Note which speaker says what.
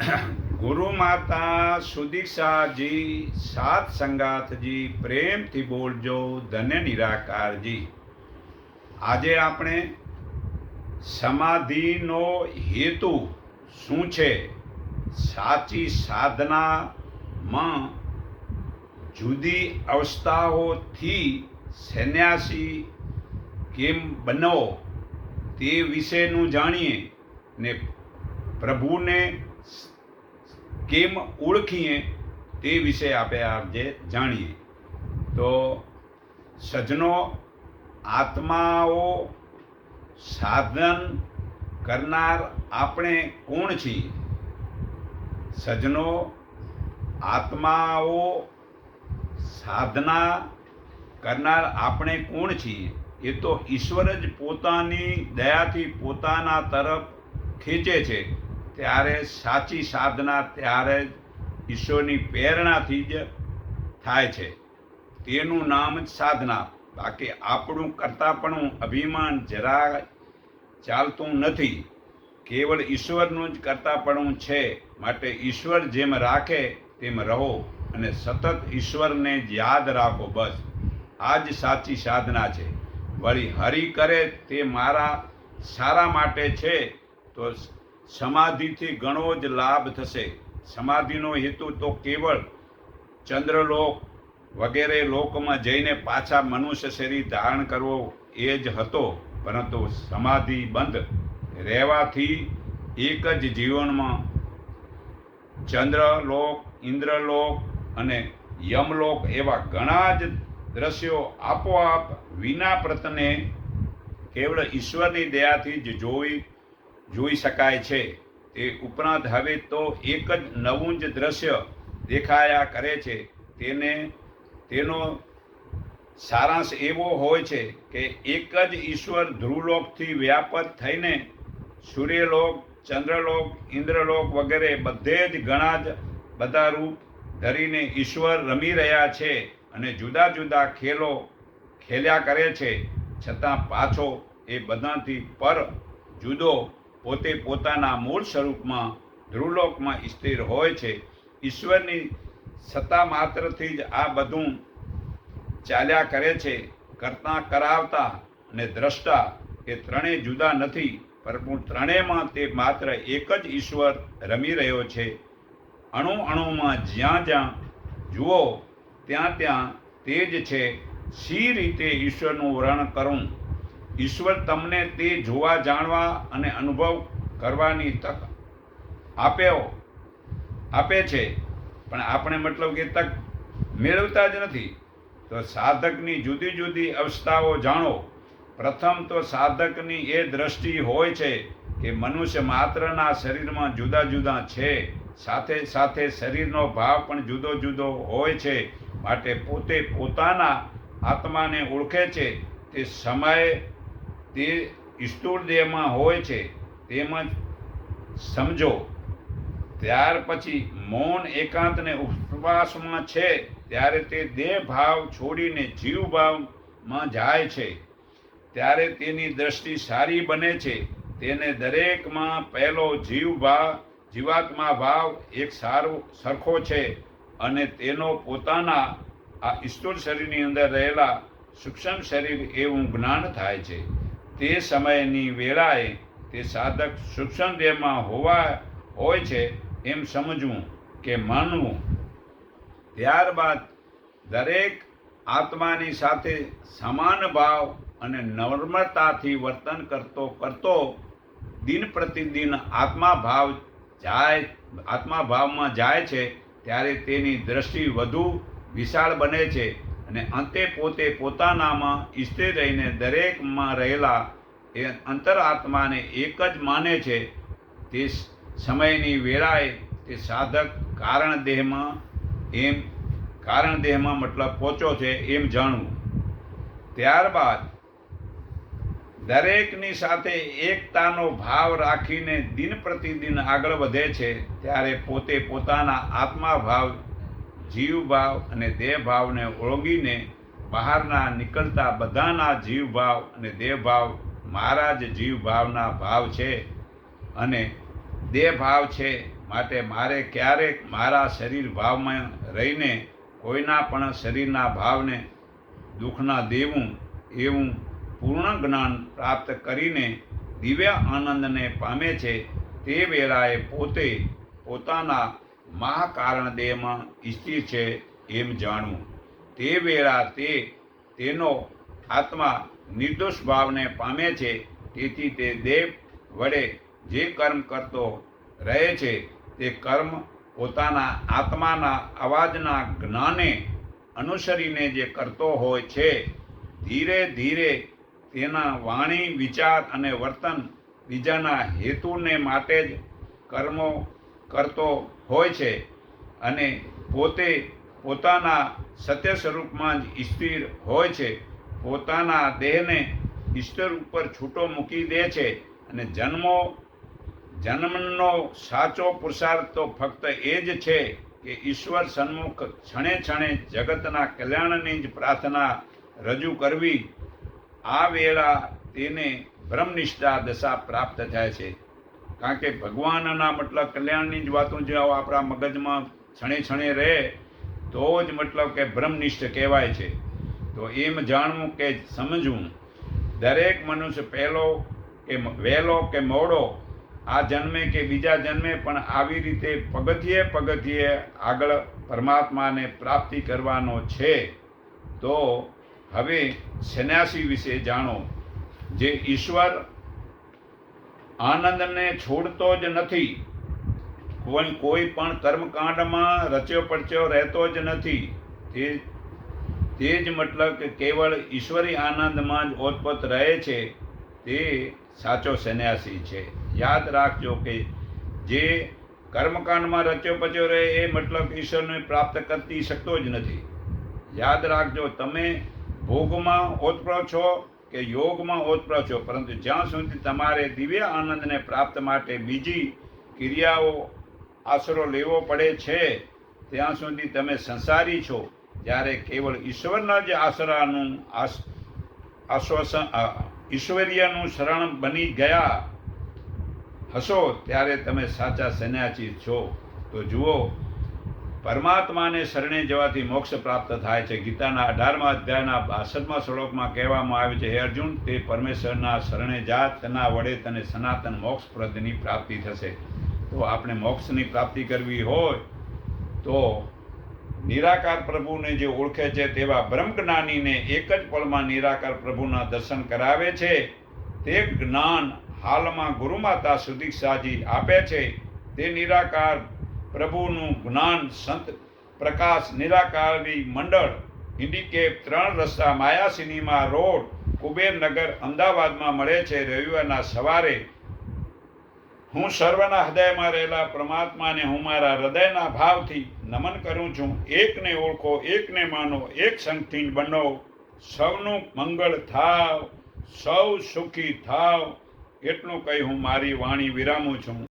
Speaker 1: ગુરુ માતા સુદીક્ષાજી, સાત સંગાથજી, પ્રેમથી બોલજો, ધન્ય નિરાકારજી. આજે આપણે સમાધિનો હેતુ શું છે? સાચી સાધનામાં જુદી અવસ્થાઓથી સંન્યાસી કેમ બનવો તે વિશેનું જાણીએ ને પ્રભુને કેમ ઓળખીએ તે વિશે આપણે આજે જાણીએ. તો સજનો આત્માઓ સાધન કરનાર આપણે કોણ છીએ? સજનો આત્માઓ સાધના કરનાર આપણે કોણ છીએ? એ તો ઈશ્વર જ પોતાની દયાથી પોતાના તરફ ખેંચે છે. ત્યારે સાચી સાધના ત્યારે જ ઈશ્વરની પ્રેરણાથી જ થાય છે. તેનું નામ જ સાધના. બાકી આપણું કરતાં પણ અભિમાન જરા ચાલતું નથી. કેવળ ઈશ્વરનું જ કરતાપણું છે. માટે ઈશ્વર જેમ રાખે તેમ રહો અને સતત ઈશ્વરને જ યાદ રાખો બસ. આ જ સાચી સાધના છે. વળી હરિ કરે તે મારા સારા માટે છે તો સમાધિથી ઘણો જ લાભ થશે. સમાધિનો હેતુ તો કેવળ ચંદ્રલોક વગેરે લોકમાં જઈને પાછા મનુષ્ય શરીર ધારણ કરવો એ જ હતો, પરંતુ સમાધિ બંધ રહેવાથી એક જ જીવનમાં ચંદ્રલોક, ઇન્દ્રલોક અને યમલોક એવા ઘણા જ દ્રશ્યો આપોઆપ વિના પ્રતને કેવળ ઈશ્વરની દયાથી જ જોઈ જોઈ શકાય છે. તે ઉપરાંત હવે તો એક જ નવું જ દ્રશ્ય દેખાયા કરે છે. તેને, તેનો સારાંશ એવો હોય છે કે એક જ ઈશ્વર ધ્રુવલોકથી વ્યાપક થઈને સૂર્યલોક, ચંદ્રલોક, ઇન્દ્રલોક વગેરે બધે જ ઘણા જ બધા રૂપ ધરીને ઈશ્વર રમી રહ્યા છે અને જુદા જુદા ખેલો ખેલ્યા કરે છે. છતાં પાછો એ બધાથી પર જુદો પોતે પોતાના મૂળ સ્વરૂપમાં ધ્રુવલોકમાં સ્થિર હોય છે. ઈશ્વરની સત્તા માત્રથી જ આ બધું ચાલ્યા કરે છે. કરતા કરાવતા અને દ્રષ્ટા એ ત્રણેય જુદા નથી, પરંતુ ત્રણેયમાં તે માત્ર એક જ ઈશ્વર રમી રહ્યો છે. અણુ અણુમાં જ્યાં જ્યાં જુઓ, ત્યાં ત્યાં તે જ છે. સી રીતે ઈશ્વરનું વર્ણન કરું? ઈશ્વર તમને તે જોવા, જાણવા અને અનુભવ કરવાની તક આપ્યો આપે છે. પણ આપણે મતલબ કે તક મેળવતા જ નથી. તો સાધકની જુદી જુદી અવસ્થાઓ જાણો. પ્રથમ તો સાધકની એ દ્રષ્ટિ હોય છે કે મનુષ્ય માત્રના શરીરમાં જુદા જુદા છે. સાથે સાથે શરીરનો ભાવ પણ જુદો જુદો હોય છે. માટે પોતે પોતાના આત્માને ઓળખે છે. તે સમયે તે સ્થૂળ દેહમાં હોય છે તેમજ સમજો. ત્યાર પછી મૌન એકાંતને ઉપવાસમાં છે, ત્યારે તે દેહ ભાવ છોડીને જીવ ભાવમાં જાય છે. ત્યારે તેની દ્રષ્ટિ સારી બને છે. તેને દરેકમાં પહેલો જીવ ભાવ જીવાત્મા ભાવ એક સારો, સરખો છે અને તેનો પોતાના આ સ્થૂળ શરીરની અંદર રહેલા સૂક્ષ્મ શરીર એવું જ્ઞાન થાય છે. તે સમયની વેળાએ તે સાધક સૂક્ષ્મ દેહમાં હોવા હોય છે એમ સમજવું કે માનવું. ત્યારબાદ દરેક આત્માની સાથે સમાન ભાવ અને નમ્રતાથી વર્તન કરતો કરતો દિન પ્રતિદિન આત્મા ભાવ જાય આત્મા ભાવમાં જાય છે, ત્યારે તેની દ્રષ્ટિ વધુ વિશાળ બને છે. અને અંતે પોતે પોતાનામાં સ્થિર રહીને દરેકમાં રહેલા એ અંતરાત્માને એક જ માને છે, તે સમયની વેળાએ તે સાધક કારણ દેહમાં એમ કારણ દેહમાં મતલબ પહોંચો છે એમ જાણવું. ત્યારબાદ દરેકની સાથે એકતાનો ભાવ રાખીને દિન પ્રતિદિન આગળ વધે છે, ત્યારે પોતે પોતાના આત્મા ભાવ જીવ ભાવ અને દેહ ભાવને ઓળંગીને બહારના નીકળતા બધાના જીવ ભાવ અને દેહ ભાવ મારા જ જીવ ભાવના ભાવ છે અને દેહ ભાવ છે માટે મારે ક્યારેક મારા શરીર ભાવમાં રહીને કોઈના પણ શરીરના ભાવને દુઃખના દેવું એવું પૂર્ણ જ્ઞાન પ્રાપ્ત કરીને દિવ્ય આનંદને પામે છે તે વેળાએ પોતે પોતાના મહાકારણ દેહમાં સ્થિર છે એમ જાણવું. તે વેળા તે તેનો આત્મા નિર્દોષ ભાવને પામે છે, તેથી તે દેવ વડે જે કર્મ કરતો રહે છે, તે કર્મ પોતાના આત્માના અવાજના જ્ઞાને અનુસરીને જે કરતો હોય છે, ધીરે ધીરે તેના વાણી, વિચાર અને વર્તન બીજાના હેતુને માટે જ કર્મો કરતો હોય છે અને પોતે પોતાના સત્ય સ્વરૂપમાં જ સ્થિર હોય છે. પોતાના દેહને ઈશ્વર ઉપર છૂટો મૂકી દે છે અને જન્મો, જન્મનો સાચો પુરુષાર્થ તો ફક્ત એ જ છે કે ઈશ્વર સન્મુખ ક્ષણે ક્ષણે જગતના કલ્યાણની જ પ્રાર્થના રજૂ કરવી. આ વેળા તેને બ્રહ્મનિષ્ઠા દશા પ્રાપ્ત થાય છે. કારણ કે ભગવાનના મતલબ કલ્યાણની જ વાતો જો આપણા મગજમાં ક્ષણે ક્ષણે રહે, તો જ મતલબ કે બ્રહ્મનિષ્ઠ કહેવાય છે. તો એમ જાણવું કે સમજવું, દરેક મનુષ્ય પહેલો કે વહેલો કે મોડો, આ જન્મે કે બીજા જન્મે, પણ આવી રીતે પગથિયે પગથિયે આગળ પરમાત્માને પ્રાપ્તિ કરવાનો છે. તો હવે સંન્યાસી વિશે જાણો. જે ઈશ્વર આનંદને છોડતો જ નથી. કોઈ કોઈ પણ કર્મકાંડમાં રચ્યો પડચ્યો રહેતો જ નથી. તે તે જ મતલબ કે કેવળ ઈશ્વરી આનંદમાં જ ઓતપત રહે છે. તે સાચો સંન્યાસી છે. યાદ રાખજો કે જે કર્મકાંડમાં રચ્યો પચ્યો રહે એ મતલબ ઈશ્વરને પ્રાપ્ત કરતી શકતો જ નથી. યાદ રાખજો, તમે ભોગમાં ઓતપ્રો છો કે યોગમાં ઓતપ્રો છો, પરંતુ જ્યાં સુધી તમારે દિવ્ય આનંદને પ્રાપ્ત માટે બીજી ક્રિયાઓ, આશરો લેવો પડે છે, ત્યાં સુધી તમે સંસારી છો, જ્યારે કેવળ ઈશ્વરના જ આશરાનું આશ, આશ્વાસન ઈશ્વરીયનું શરણ બની ગયા હશો, ત્યારે તમે સાચા સન્યાસી છો. તો જુઓ પરમાત્માને શરણે જવાથી મોક્ષ પ્રાપ્ત થાય છે. ગીતાના અઢારમા અધ્યાયના બાસઠમા શ્લોકમાં કહેવામાં આવે છે, હે અર્જુન, તે પરમેશ્વરના શરણે જા, તેના વડે તને સનાતન મોક્ષ પ્રદની પ્રાપ્તિ થશે. તો આપણે મોક્ષની પ્રાપ્તિ કરવી હોય તો નિરાકાર પ્રભુને જે ઓળખે છે તેવા બ્રહ્મજ્ઞાનીને એક જ પળમાં નિરાકાર પ્રભુના દર્શન કરાવે છે. તે જ્ઞાન હાલમાં ગુરુમાતા સુદીક્ષાજી આપે છે. તે નિરાકાર પ્રભુનું જ્ઞાન સંત પ્રકાશ નિરાકારની મંડળ હિન્ડીકેપ ત્રણ રસ્તા માયા સિનેમા રોડ, કુબેરનગર અમદાવાદમાં મળે છે. રવિવારના સવારે હું સર્વના હૃદયમાં રહેલા પરમાત્માને હું મારા હૃદયના ભાવથી નમન કરું છું. એકને ઓળખો, એકને માનો, એક સંગથી બનો. સૌનું મંગળ થાવ, સૌ સુખી થાવ. એટલું કહી હું મારી વાણી વિરામું છું.